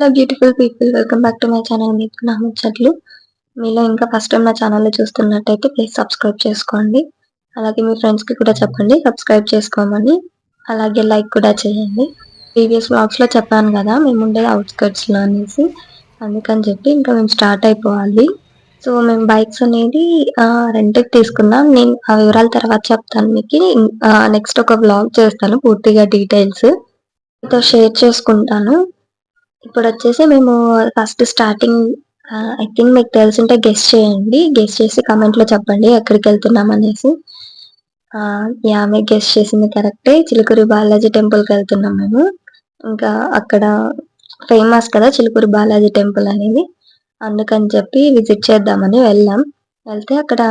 Hello beautiful people welcome back to my channel మీకు నా ముచ్చట్లు. మీలో ఇంకా ఫస్ట్ టైం నా ఛానల్ చూస్తున్నట్టయితే ప్లీజ్ సబ్స్క్రైబ్ చేసుకోండి. అలాగే మీ ఫ్రెండ్స్కి కూడా చెప్పండి సబ్స్క్రైబ్ చేసుకోమని. అలాగే లైక్ కూడా చేయండి. ప్రీవియస్ వ్లాగ్స్లో చెప్పాను కదా మేము ఉండేది అవుట్స్కట్స్లో అనేసి. అందుకని చెప్పి ఇంకా మేము స్టార్ట్ అయిపోవాలి. సో మేము బైక్స్ అనేది రెంట్కి తీసుకున్నాం. నేను ఆ వివరాల తర్వాత చెప్తాను మీకు. నెక్స్ట్ ఒక వ్లాగ్ చేస్తాను పూర్తిగా డీటెయిల్స్ మీతో షేర్ చేసుకుంటాను. ఇప్పుడు వచ్చేసి మేము ఫస్ట్ స్టార్టింగ్ ఐ థింక్ మీకు తెలిసింటే గెస్ట్ చేయండి. గెస్ట్ చేసి కమెంట్లో చెప్పండి ఎక్కడికి వెళ్తున్నాం అనేసి యా మీకు గెస్ట్ చేసింది కరెక్టే చిలుకూరి బాలాజీ టెంపుల్కి వెళ్తున్నాం మేము. ఇంకా అక్కడ ఫేమస్ కదా చిలుకూరి బాలాజీ టెంపుల్ అనేది. అందుకని చెప్పి విజిట్ చేద్దామని వెళ్ళాం. వెళ్తే అక్కడ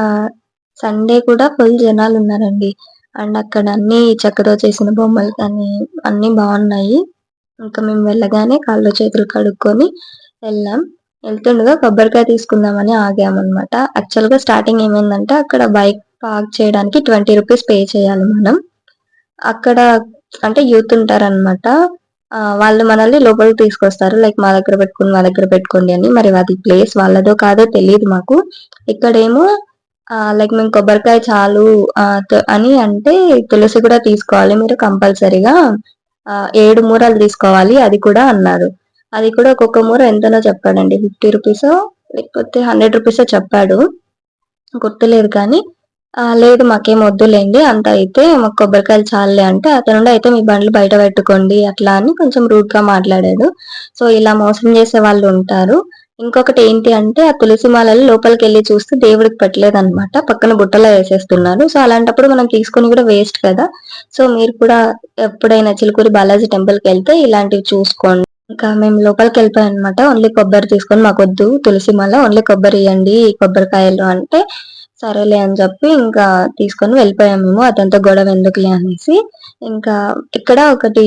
సండే కూడా ఫుల్ జనాలు ఉన్నారండి అండ్ అక్కడ అన్ని చెక్కతో చేసిన బొమ్మలు కానీ అన్ని బాగున్నాయి. ఇంకా మేము వెళ్ళగానే కాళ్ళు చేతులు కడుక్కొని వెళ్ళాం. వెళ్తుండగా కొబ్బరికాయ తీసుకుందామని ఆగామన్నమాట. యాక్చువల్గా స్టార్టింగ్ ఏమైందంటే అక్కడ బైక్ పార్క్ చేయడానికి ట్వంటీ రూపీస్ పే చేయాలి మనం. అక్కడ అంటే యూత్ ఉంటారనమాట వాళ్ళు మనల్ని లోపలికి తీసుకొస్తారు. లైక్ మా దగ్గర పెట్టుకుని మా దగ్గర పెట్టుకోండి అని. మరి అది ప్లేస్ వాళ్ళదో కాదో తెలియదు మాకు. ఇక్కడేమో లైక్ మేము కొబ్బరికాయ చాలు అని అంటే తులసి కూడా తీసుకోవాలి. మీరు కంపల్సరీగా ఏడు మూరలు తీసుకోవాలి అది కూడా అన్నారు. అది కూడా ఒక్కొక్క మూర ఎంతనో చెప్పాడండి. ఫిఫ్టీ రూపీస్ లేకపోతే హండ్రెడ్ రూపీస్ చెప్పాడు. గుర్తులేదు కానీ లేదు మాకేం వద్దులేండి అంత అయితే మాకు కొబ్బరికాయలు చాలే అంటే అతను అయితే మీ బండ్లు బయట పెట్టుకోండి అట్లా అని కొంచెం రూడ్గా మాట్లాడాడు. సో ఇలా మోసం చేసే వాళ్ళు ఉంటారు. ఇంకొకటి ఏంటి అంటే ఆ తులసి మాలలు లోపలికి వెళ్ళి చూస్తే దేవుడికి పెట్టలేదు అనమాట పక్కన బుట్టలో వేసేస్తున్నారు. సో అలాంటప్పుడు మనం తీసుకుని కూడా వేస్ట్ కదా. సో మీరు కూడా ఎప్పుడైనా చిలుకూరి బాలాజీ టెంపుల్కి వెళ్తే ఇలాంటివి చూసుకోండి. ఇంకా మేము లోపలికి వెళ్ళిపోయాం అనమాట ఓన్లీ కొబ్బరి తీసుకొని మాకు వద్దు తులసి మాల ఓన్లీ కొబ్బరి ఇవ్వండి కొబ్బరికాయలు అంటే సరేలే అని చెప్పి ఇంకా తీసుకొని వెళ్ళిపోయాం మేము. అదంతా గొడవ ఎందుకులే అనేసి. ఇంకా ఇక్కడ ఒకటి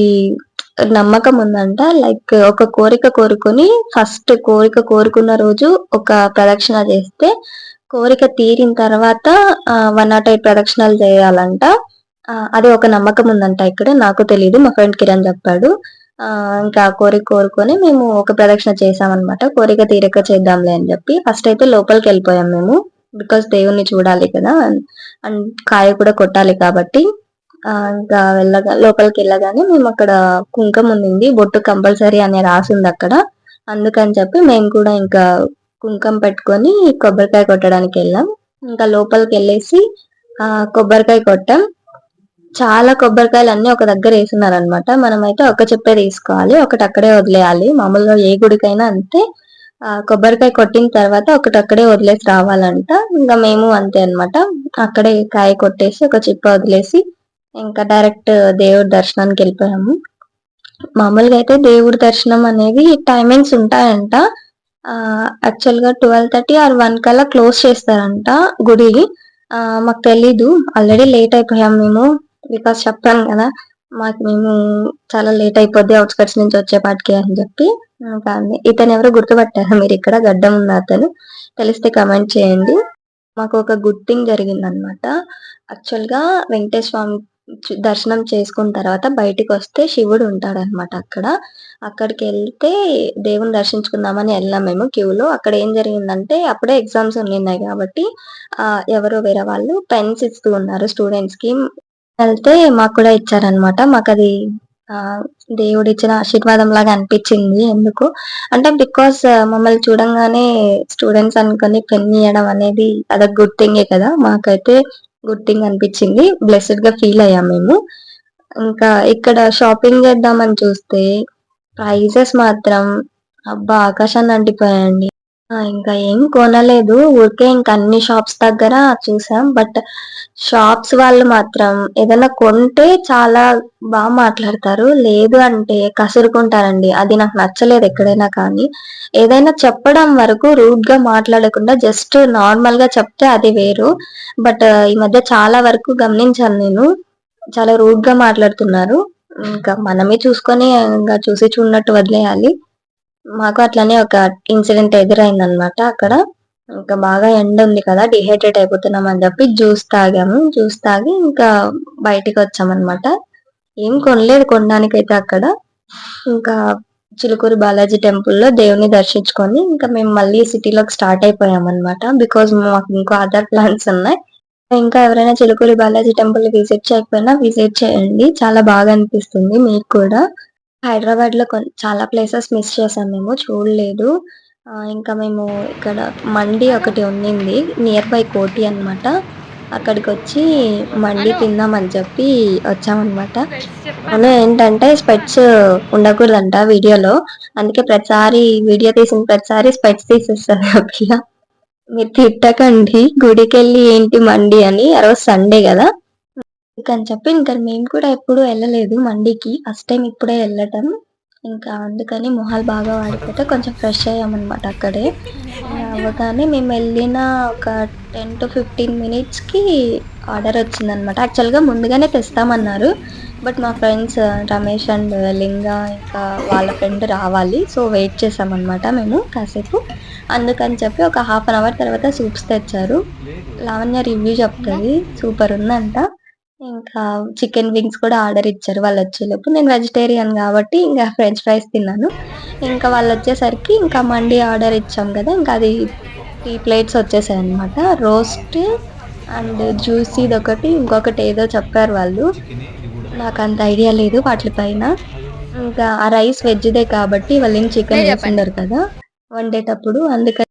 నమ్మకం ఉందంట. లైక్ ఒక కోరిక కోరుకొని ఫస్ట్ కోరిక కోరుకున్న రోజు ఒక ప్రదక్షిణ చేస్తే కోరిక తీరిన తర్వాత వన్ నాట్ ఎయిట్ ప్రదక్షిణాలు చేయాలంట. అది ఒక నమ్మకం ఉందంట ఇక్కడ. నాకు తెలియదు మా ఫ్రెండ్ కిరణ్ చెప్పాడు. ఇంకా కోరిక కోరుకొని మేము ఒక ప్రదక్షిణ చేసామన్నమాట కోరిక తీరిక చేద్దాంలే అని చెప్పి. ఫస్ట్ అయితే లోపలికి వెళ్ళిపోయాం మేము. బికాస్ దేవుణ్ణి చూడాలి కదా. అండ్ కాయ కూడా కొట్టాలి కాబట్టి. ఇంకా వెళ్ళగా లోపలికి వెళ్ళగానే మేము అక్కడ కుంకం ఉంది బొట్టు కంపల్సరీ అని రాసింది అక్కడ. అందుకని చెప్పి మేము కూడా ఇంకా కుంకం పెట్టుకొని కొబ్బరికాయ కొట్టడానికి వెళ్ళాం. ఇంకా లోపలికి వెళ్ళేసి ఆ కొబ్బరికాయ కొట్టాం. చాలా కొబ్బరికాయలు అన్ని ఒక దగ్గర వేసినారు అనమాట మనమైతే ఒక చెప్పే తీసుకోవాలి ఒకటి అక్కడే వదిలేయాలి. మామూలుగా ఏ గుడికైనా అంతే. కొబ్బరికాయ కొట్టిన తర్వాత ఒకటి అక్కడే వదిలేసి రావాలంట. ఇంకా మేము అంతే అనమాట అక్కడే కాయ కొట్టేసి ఒక చిప్ప వదిలేసి ఇంకా డైరెక్ట్ దేవుడి దర్శనానికి వెళ్ళిపోయాము. మామూలుగా అయితే దేవుడి దర్శనం అనేది టైమింగ్స్ ఉంటాయంట. యాక్చువల్గా ట్వెల్వ్ థర్టీ ఆర్ వన్ కల్లా క్లోజ్ చేస్తారంట గుడి. మాకు తెలీదు. ఆల్రెడీ లేట్ అయిపోయాం మేము. బికాస్ చెప్పాను కదా మాకు మేము చాలా లేట్ అయిపోద్ది అవుట్స్కట్స్ నుంచి వచ్చేపాటికి అని చెప్పి. కానీ ఇతను ఎవరు గుర్తుపట్టారు మీరు? ఇక్కడ గడ్డం ఉన్న అతను? తెలిస్తే కమెంట్ చేయండి. మాకు ఒక గుడ్ థింగ్ జరిగింది అనమాట యాక్చువల్గా వెంకటేశ్వర స్వామి దర్శనం చేసుకున్న తర్వాత బయటికి వస్తే శివుడు ఉంటాడు అనమాట అక్కడ. అక్కడికి వెళ్తే దేవుని దర్శించుకుందామని వెళ్ళాం మేము క్యూలో. అక్కడ ఏం జరిగిందంటే అప్పుడే ఎగ్జామ్స్ ఉన్నాయి కాబట్టి ఆ ఎవరో వేరే వాళ్ళు పెన్స్ ఇస్తూ ఉన్నారు స్టూడెంట్స్కి వెళ్తే మాకు కూడా ఇచ్చారనమాట మాకు అది దేవుడు ఇచ్చిన ఆశీర్వాదం లాగా అనిపించింది. ఎందుకు? అంటే బికాస్ మమ్మల్ని చూడంగానే స్టూడెంట్స్ అనుకుని పెన్ ఇవ్వడం అనేది అదొక గుడ్ థింగే కదా. మాకైతే గుడ్ థింగ్ అనిపించింది. బ్లెస్డ్గా ఫీల్ అయ్యాం మేము. ఇంకా ఇక్కడ షాపింగ్ చేద్దామని చూస్తే ప్రైజెస్ మాత్రం అబ్బా ఆకాశాన్ని అంటిపోయాయండి. ఇంకా ఏం కొనలేదు. ఊరికే ఇంకా అన్ని షాప్స్ దగ్గర చూసాం. బట్ షాప్స్ వాళ్ళు మాత్రం ఏదైనా కొంటే చాలా బాగా మాట్లాడతారు. లేదు అంటే కసురుకుంటారండి. అది నాకు నచ్చలేదు ఎక్కడైనా కానీ. ఏదైనా చెప్పడం వరకు రూడ్గా మాట్లాడకుండా జస్ట్ నార్మల్గా చెప్తే అది వేరు. బట్ ఈ మధ్య చాలా వరకు గమనించాను నేను. చాలా రూడ్గా మాట్లాడుతున్నారు. ఇంకా మనమే చూసుకొని ఇంకా చూసి చూడనట్టు వదిలేయాలి. మాకు అట్లనే ఒక ఇన్సిడెంట్ ఎదురైంది అనమాట అక్కడ. ఇంకా బాగా ఎండ ఉంది కదా డిహైడ్రేట్ అయిపోతున్నాం అని చెప్పి జ్యూస్ తాగాము. జ్యూస్ తాగి ఇంకా బయటికి వచ్చామన్నమాట. ఏం కొనలేదు కొనడానికైతే అక్కడ. ఇంకా చిలుకూరు బాలాజీ టెంపుల్లో దేవుని దర్శించుకొని ఇంకా మేము మళ్ళీ సిటీలోకి స్టార్ట్ అయిపోయామన్నమాట. బికాజ్ మాకు ఇంకో అదర్ ప్లాన్స్ ఉన్నాయి. ఇంకా ఎవరైనా చిలుకూరి బాలాజీ టెంపుల్ విజిట్ చేయకపోయినా విజిట్ చేయండి. చాలా బాగా అనిపిస్తుంది మీకు కూడా. హైదరాబాద్లో చాలా ప్లేసెస్ మిస్ చేసాం మేము చూడలేదు. ఇంకా మేము ఇక్కడ మండి ఒకటి ఉన్నింది నియర్ బై కోటి అనమాట అక్కడికి వచ్చి మండి తిందామని చెప్పి వచ్చామన్నమాట. అలా ఏంటంటే స్పెట్స్ ఉండకూడదంట వీడియోలో. అందుకే ప్రతిసారి వీడియో తీసిన ప్రతిసారి స్పెట్స్ తీసేస్తాను పిల్ల. మీరు తిట్టకండి గుడికి వెళ్ళి ఏంటి మండి అని ఆ రోజు సండే కదా. అని చెప్పి ఇంకా మేము కూడా ఎప్పుడు వెళ్ళలేదు మండికి. ఫస్ట్ టైం ఇప్పుడే వెళ్ళటం. ఇంకా అందుకని మొహాలు బాగా వాడిపోతే కొంచెం ఫ్రెష్ అయ్యామన్నమాట అక్కడే. అవ్వగానే మేము వెళ్ళిన ఒక టెన్ టు ఫిఫ్టీన్ మినిట్స్కి ఆర్డర్ వచ్చిందనమాట యాక్చువల్గా ముందుగానే తెస్తామన్నారు. బట్ మా friends uh, Ramesh and Linga ఇంకా వాళ్ళ ఫ్రెండ్ రావాలి. సో వెయిట్ చేసామన్నమాట మేము కాసేపు. అందుకని చెప్పి ఒక హాఫ్ అన్ అవర్ తర్వాత సూప్స్ తెచ్చారు. లావణ్య రివ్యూ చెప్తుంది. సూపర్ ఉందంట. ఇంకా చికెన్ వింగ్స్ కూడా ఆర్డర్ ఇచ్చారు వాళ్ళు వచ్చేలోపు. నేను వెజిటేరియన్ కాబట్టి ఇంకా ఫ్రెంచ్ ఫ్రైస్ తిన్నాను. ఇంకా వాళ్ళు వచ్చేసరికి ఇంకా మండి ఆర్డర్ ఇచ్చాం కదా ఇంకా అది త్రీ ప్లేట్స్ వచ్చేసాయి అనమాట రోస్ట్ అండ్ జ్యూసీది ఒకటి ఇంకొకటి ఏదో చెప్పారు వాళ్ళు. నాకు అంత ఐడియా లేదు వాటి పైన. ఇంకా ఆ రైస్ వెజ్దే కాబట్టి వాళ్ళు ఏం చికెన్ వేసిండరు కదా వండేటప్పుడు అందుకని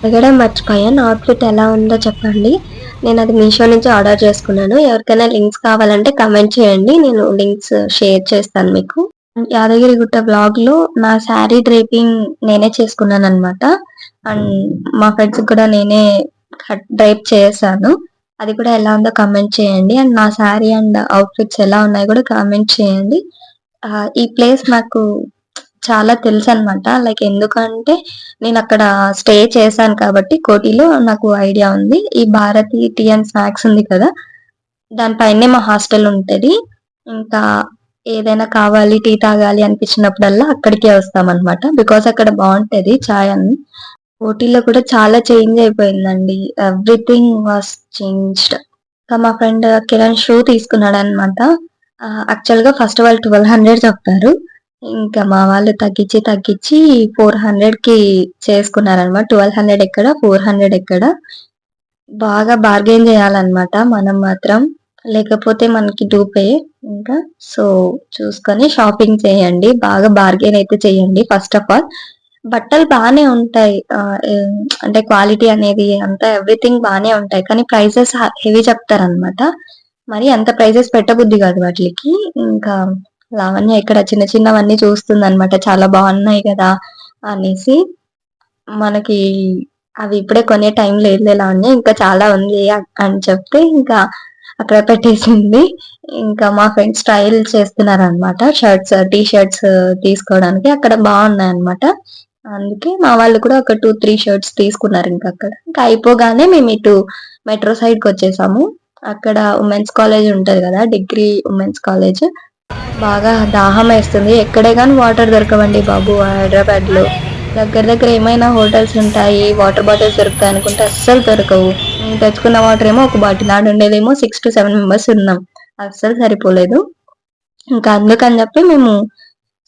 అడగడం మర్చిపోయాను అవుట్ఫిట్ ఎలా ఉందో చెప్పండి. నేను అది మీషో నుంచి ఆర్డర్ చేసుకున్నాను. ఎవరికైనా లింక్స్ కావాలంటే కమెంట్ చేయండి. నేను లింక్స్ షేర్ చేస్తాను మీకు. యాదగిరిగుట్ట బ్లాగ్లో నా శారీ డ్రైపింగ్ నేనే చేసుకున్నాను అనమాట అండ్ మా ఫ్రెండ్స్ కూడా నేనే డ్రైప్ చేశాను. అది కూడా ఎలా ఉందో కమెంట్ చేయండి. అండ్ నా శారీ అండ్ అవుట్ఫిట్స్ ఎలా ఉన్నాయో కూడా కామెంట్ చేయండి. ఈ ప్లేస్ నాకు చాలా తెలుసు అనమాట లైక్ ఎందుకంటే నేను అక్కడ స్టే చేశాను కాబట్టి కోటిలో నాకు ఐడియా ఉంది. ఈ భారతి టీ అండ్ స్నాక్స్ ఉంది కదా దానిపైనే మా హాస్టల్ ఉంటుంది. ఇంకా ఏదైనా కావాలి టీ తాగాలి అనిపించినప్పుడల్లా అక్కడికే వస్తాం అనమాట బికాస్ అక్కడ బాగుంటది చాయ్ అని. కోటిలో కూడా చాలా చేంజ్ అయిపోయిందండి. Everything was changed. ఇంకా మా ఫ్రెండ్ కిరణ్ షూ తీసుకున్నాడు అనమాట యాక్చువల్గా ఫస్ట్ వాళ్ళు ట్వెల్వ్ హండ్రెడ్ చెప్పారు ఇంకా మా వాళ్ళు తగ్గించి తగ్గించి ఫోర్ హండ్రెడ్కి చేసుకున్నారనమాట ట్వెల్వ్ హండ్రెడ్ ఎక్కడ ఫోర్ హండ్రెడ్ ఎక్కడ. బాగా బార్గెన్ చేయాలన్నమాట మనం మాత్రం. లేకపోతే మనకి డూపే ఇంకా సో చూసుకొని షాపింగ్ చేయండి. బాగా బార్గెన్ అయితే చేయండి ఫస్ట్ ఆఫ్ ఆల్ బట్టలు బాగానే ఉంటాయి. అంటే క్వాలిటీ అనేది అంతా ఎవ్రీథింగ్ బాగానే ఉంటాయి. కానీ ప్రైసెస్ హెవీ చెప్తారనమాట మరి అంత ప్రైసెస్ పెట్టబుద్ధి కాదు వాటికి. ఇంకా లావణ్య ఇక్కడ చిన్న చిన్నవన్నీ చూస్తుంది అనమాట చాలా బాగున్నాయి కదా అనేసి మనకి అవి ఇప్పుడే కొనే టైం లేదులే లావణ్య. ఇంకా చాలా ఉంది అని చెప్తే ఇంకా అక్కడ పెట్టేసింది. ఇంకా మా ఫ్రెండ్స్ స్టైల్ చేస్తున్నారు అనమాట షర్ట్స్ టీ షర్ట్స్ తీసుకోవడానికి అక్కడ బాగున్నాయి అనమాట అందుకే మా వాళ్ళు కూడా ఒక టూ త్రీ షర్ట్స్ తీసుకున్నారు ఇంకా అక్కడ. ఇంకా అయిపోగానే మేము ఇటు మెట్రో సైడ్కి వచ్చేసాము. అక్కడ ఉమెన్స్ కాలేజ్ ఉంటుంది కదా డిగ్రీ ఉమెన్స్ కాలేజ్. బాగా దాహం వేస్తుంది. ఎక్కడే కానీ వాటర్ దొరకవండి బాబు హైదరాబాద్లో. దగ్గర దగ్గర ఏమైనా హోటల్స్ ఉంటాయి వాటర్ బాటిల్స్ దొరుకుతాయి అనుకుంటే అస్సలు దొరకవు. తెచ్చుకున్న వాటర్ ఏమో ఒక బాటిల్ ఆడ ఉండేదేమో సిక్స్ టు సెవెన్ మెంబర్స్ ఉన్నాం. అస్సలు సరిపోలేదు. ఇంకా అందుకని చెప్పి మేము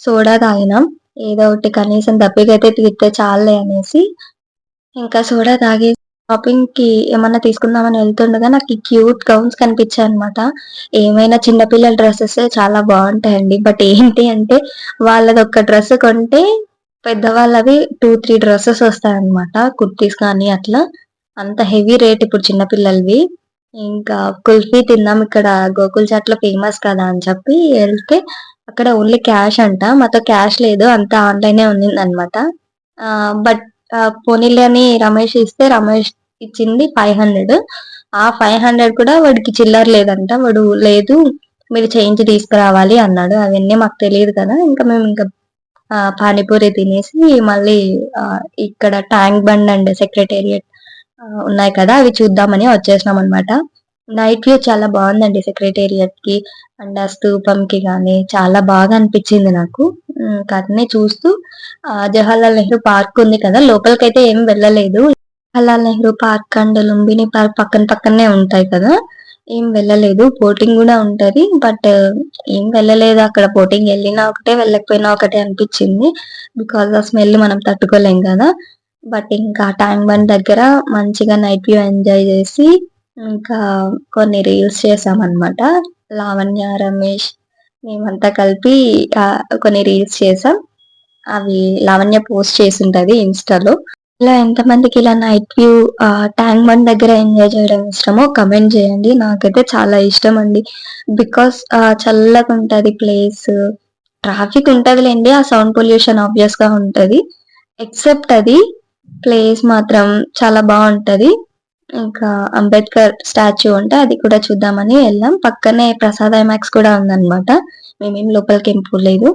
సోడా తాగినాం. ఏదో ఒకటి కనీసం దప్పికైతే తీస్తే చాలే అనేసి ఇంకా సోడా తాగి షాపింగ్కి ఏమన్నా తీసుకుందామని వెళ్తుండగా నాకు క్యూట్ గౌన్స్ కనిపించాయి అనమాట ఏమైనా చిన్నపిల్లల డ్రెస్సెస్ చాలా బాగుంటాయండి. బట్ ఏంటి అంటే వాళ్ళది ఒక డ్రెస్ కొంటే పెద్దవాళ్ళవి టూ త్రీ డ్రెస్సెస్ వస్తాయన్నమాట. కుర్తీస్ కానీ అట్లా. అంత హెవీ రేట్ ఇప్పుడు చిన్నపిల్లలవి ఇంకా కుల్ఫీ తిన్నాం ఇక్కడ గోకుల్ చాట్లో ఫేమస్ కదా అని చెప్పి వెళ్తే అక్కడ ఓన్లీ క్యాష్ అంట. మాతో క్యాష్ లేదు. అంతా ఆన్లైనే ఉంది అనమాట బట్ పోనీలే అని రమేష్ ఇస్తే రమేష్ ఇచ్చింది ఫైవ్ హండ్రెడ్ ఆ ఫైవ్ హండ్రెడ్ కూడా వాడికి చిల్లర లేదంట. వాడు లేదు మీరు చేంజ్ తీసుకురావాలి అన్నాడు. అవన్నీ మాకు తెలియదు కదా. ఇంకా మేము ఇంకా పానీపూరి తినేసి మళ్ళీ ఇక్కడ ట్యాంక్ బండ్ అండ్ సెక్రటేరియట్ ఉన్నాయి కదా. అవి చూద్దామని వచ్చేసినాం అనమాట నైట్ వ్యూ చాలా బాగుందండి సెక్రటేరియట్కి అండ్ ఆ స్తూపంకి కానీ చాలా బాగా అనిపించింది నాకు. ఇంకా అట్నే చూస్తూ జవహర్లాల్ నెహ్రూ పార్క్ ఉంది కదా. లోపలికైతే ఏం వెళ్ళలేదు. అలా Nehru park and Lumbini park పక్కన పక్కనే ఉంటాయి కదా. ఏం వెళ్ళలేదు. బోటింగ్ కూడా ఉంటది. బట్ ఏం వెళ్ళలేదు. అక్కడ బోటింగ్ వెళ్ళినా ఒకటే వెళ్ళకపోయినా ఒకటే అనిపించింది. బికాస్ ఆ స్మెల్ మనం తట్టుకోలేం కదా. బట్ ఇంకా ట్యాంక్ బండ్ దగ్గర మంచిగా నైట్ వ్యూ ఎంజాయ్ చేసి ఇంకా కొన్ని రీల్స్ చేసాం అన్నమాట లావణ్య రమేష్ మేమంతా కలిపి కొన్ని రీల్స్ చేసాం. అవి లావణ్య పోస్ట్ చేసి ఉంటది ఇన్స్టాలో. ఇలా ఎంతమందికి ఇలా నైట్ వ్యూ ట్యాంక్ బండ్ దగ్గర ఎంజాయ్ చేయడం ఇష్టమో కమెంట్ చేయండి. నాకైతే చాలా ఇష్టం అండి బికాస్ చల్లగా ఉంటుంది ప్లేస్ ట్రాఫిక్ ఉంటుందిలేండి. ఆ సౌండ్ పొల్యూషన్ ఆబ్వియస్గా ఉంటుంది. ఎక్సెప్ట్ అది ప్లేస్ మాత్రం చాలా బాగుంటది. ఇంకా అంబేద్కర్ స్టాచ్యూ ఉంటే అది కూడా చూద్దామని వెళ్ళాం. పక్కనే ప్రసాద్ ఐమాక్స్ కూడా ఉందన్నమాట. మేమేం లోపలికి ఏం పోలేదు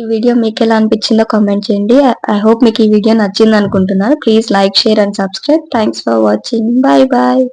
ఈ వీడియో మీకు ఎలా అనిపించిందో కామెంట్ చేయండి. ఐ హోప్ మీకు ఈ వీడియో నచ్చింది అనుకుంటున్నాను. Please like share and subscribe thanks for watching bye bye